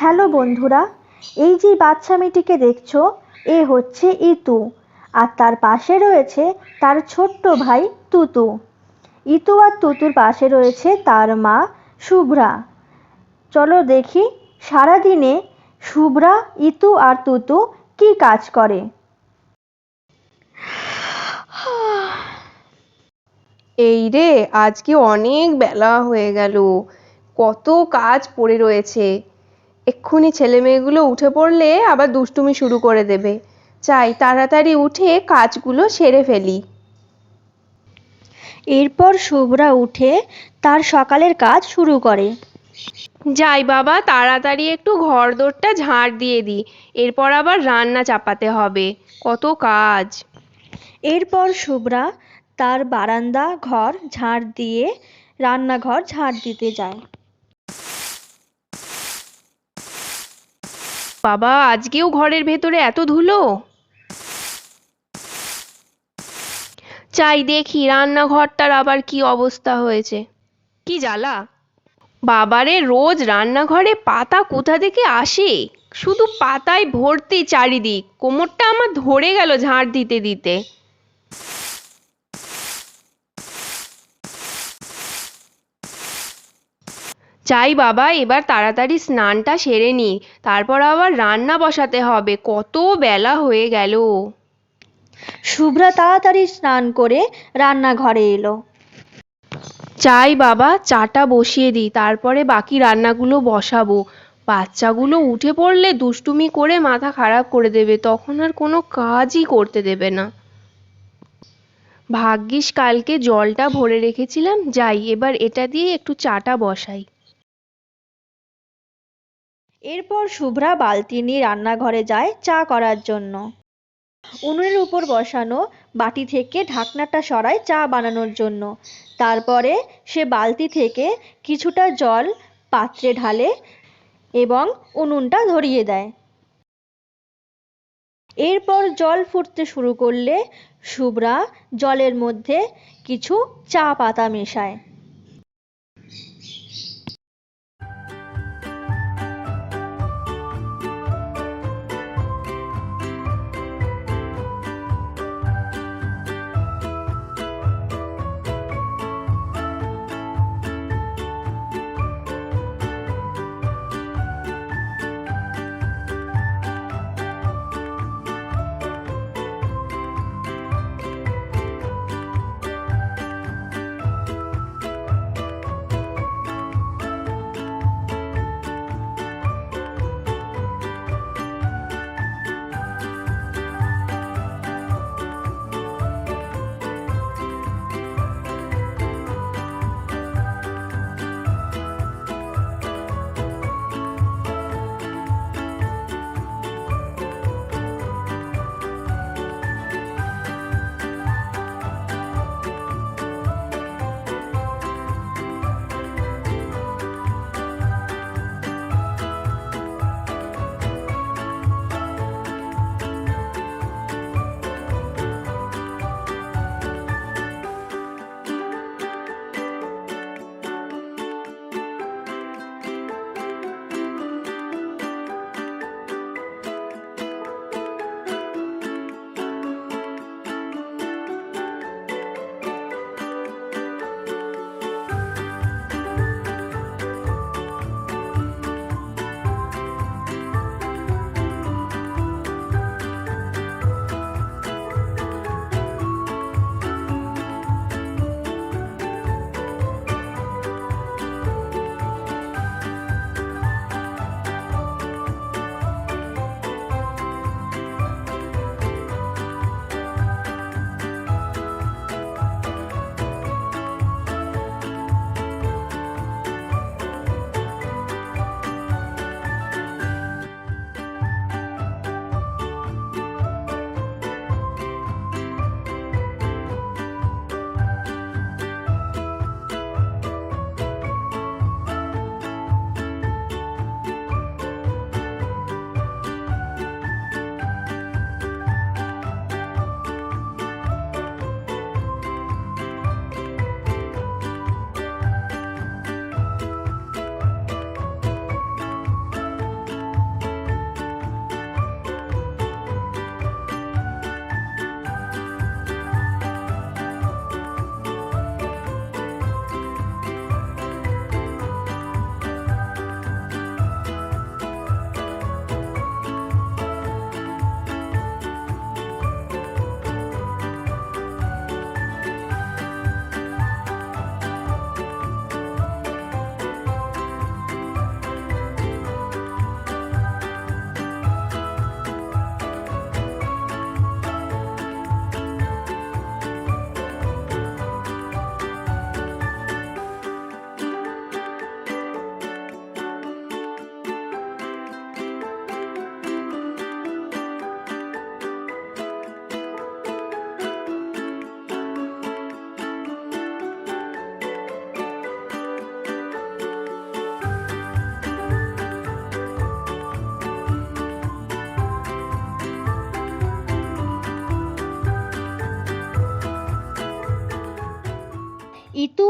Hello বন্ধুরা, এই যে বাচ্চা মেয়েটিকে দেখছ, এ হচ্ছে ইতু। আর তার পাশে রয়েছে তার ছোট্ট ভাই তুতু। ইতু আর তুতুর পাশে রয়েছে তার মা শুভ্রা। চলো দেখি সারাদিনে শুভ্রা, ইতু আর তুতু কি কাজ করে। এই রে, আজকে অনেক বেলা হয়ে গেল। কত কাজ পড়ে রয়েছে। এক্ষুনি ছেলে মেয়েগুলো উঠে পড়লে আবার দুষ্টুমি শুরু করে দেবে। চাই তাড়াতাড়ি উঠে কাজগুলো সেরে ফেলি। এরপর শুভ্রা উঠে তার সকালের কাজ শুরু করে। যাই বাবা তাড়াতাড়ি একটু ঘর দোরটা ঝাড় দিয়ে দিই। এরপর আবার রান্না চাপাতে হবে। কত কাজ। এরপর শুভ্রা তার বারান্দা ঘর ঝাড় দিয়ে রান্নাঘর ঝাড় দিতে যায়। বাবা আজকেও ঘরের ভেতরে এত ধুলো? চাই দেখি রান্নাঘরটার আবার কি অবস্থা হয়েছে। কি জ্বালা? বাবারে রোজ রান্নাঘরে পাতা কোথা থেকে আসে? শুধু পাতায় ভর্তি চারিদিক। কোমরটা আমার ধরে গেল ঝাঁট দিতে দিতে। চাই বাবা এবার তাড়াতাড়ি স্নানটা সেরে নি। তারপর আবার রান্না বসাতে হবে। কত বেলা হয়ে গেল। শুভ্রা তাড়াতাড়ি স্নান করে রান্নাঘরে এলো। চাই বাবা চাটা বসিয়ে দিই। তারপরে বাকি রান্নাগুলো বসাবো। বাচ্চাগুলো উঠে পড়লে দুষ্টুমি করে মাথা খারাপ করে দেবে। তখন আর কোনো কাজই করতে দেবে না। ভাগ্যিস কালকে জলটা ভরে রেখেছিলাম। যাই এবার এটা দিয়ে একটু চাটা বসাই। এরপর শুভ্রা বালতি নিয়ে রান্নাঘরে যায় চা করার জন্য। উনুনের উপর বসানো বাটি থেকে ঢাকনাটা সরায় চা বানানোর জন্য। তারপরে সে বালতি থেকে কিছুটা জল পাত্রে ঢালে এবং উনুনটা ধরিয়ে দেয়। এরপর জল ফুটতে শুরু করলে শুভ্রা জলের মধ্যে কিছু চা পাতা মেশায়।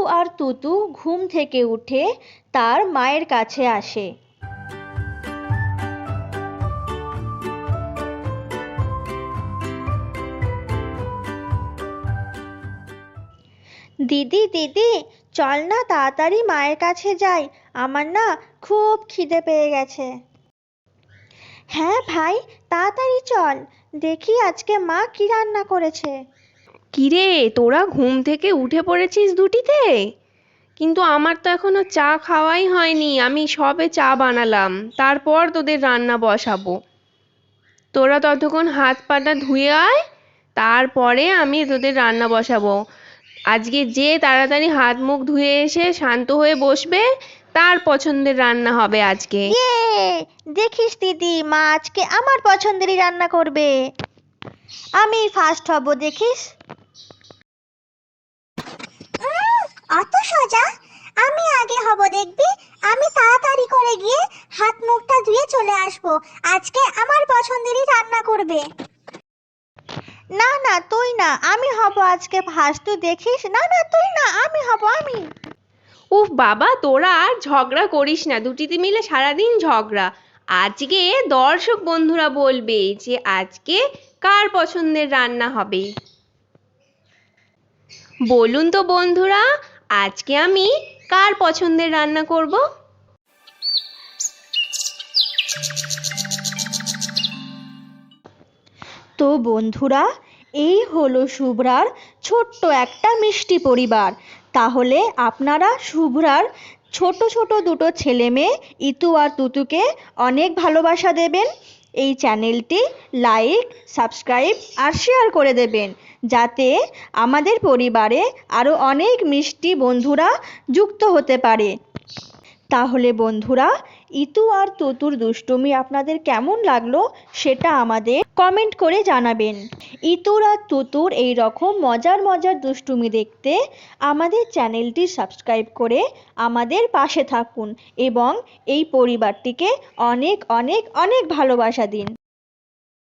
আর তুতু ঘুম থেকে উঠে তার মায়ের কাছে আসে। দিদি দিদি, চল না তাড়াতাড়ি মায়ের কাছে যাই। আমার না খুব খিদে পেয়ে গেছে। হ্যাঁ ভাই, তাড়াতাড়ি চল। দেখি আজকে মা কি রান্না করেছে। কিরে, তোরা ঘুম থেকে উঠে পড়েছিস দুটিতে? কিন্তু আমার তো এখনও চা খাওয়াই হয়নি, আমি সবে চা বানালাম, তারপর তোদের রান্না বসাবো। তোরা ততক্ষণ হাত পাটা ধুয়ে আয়, তারপরে আমি তোদের রান্না বসাবো। আজকে যে তাড়াতাড়ি হাত মুখ ধুয়ে এসে শান্ত হয়ে বসবে, তার পছন্দের রান্না হবে আজকে। ইয়ে দেখিস দিদি, মা আজকে আমার পছন্দেরই রান্না করবে। আমি ফার্স্ট হব, দেখিস? অত সোজা? আমি আগে হব দেখবি। আমি তাড়াতাড়ি করে গিয়ে হাত মুখটা ধুয়ে চলে আসব। আজকে আমার পছন্দেরই রান্না করবে। না না তুই না আমি হব আজকে ফার্স্ট। তুই দেখিস? না না তুই না আমি হব আমি। উফ বাবা তোরা আর ঝগড়া করিস না। দুটিতে মিলে সারাদিন ঝগড়া। আজকে দর্শক বন্ধুরা বলবে যে আজকে কার পছন্দের রান্না হবে। বলুন তো বন্ধুরা আজকে আমি কার পছন্দের রান্না করব? তো বন্ধুরা, এই হলো শুভ্রার ছোট্ট একটা মিষ্টি পরিবার। তাহলে আপনারা শুভ্রার ছোট ছোট দুটো ছেলে মেয়ে ইতু আর তুতুকে অনেক ভালোবাসা দেবেন। এই চ্যানেলটি লাইক, সাবস্ক্রাইব আর শেয়ার করে দেবেন। যাতে আমাদের পরিবারে আরও অনেক মিষ্টি বন্ধুরা যুক্ত হতে পারে। তাহলে বন্ধুরা, ইতু আর তুতুর দুষ্টুমি আপনাদের কেমন লাগল সেটা আমাদের কমেন্ট করে জানাবেন। ইতুর আর তুতুর এই রকম মজার মজার দুষ্টুমি দেখতে আমাদের চ্যানেলটি সাবস্ক্রাইব করে আমাদের পাশে থাকুন এবং এই পরিবারটিকে অনেক অনেক অনেক ভালোবাসা দিন।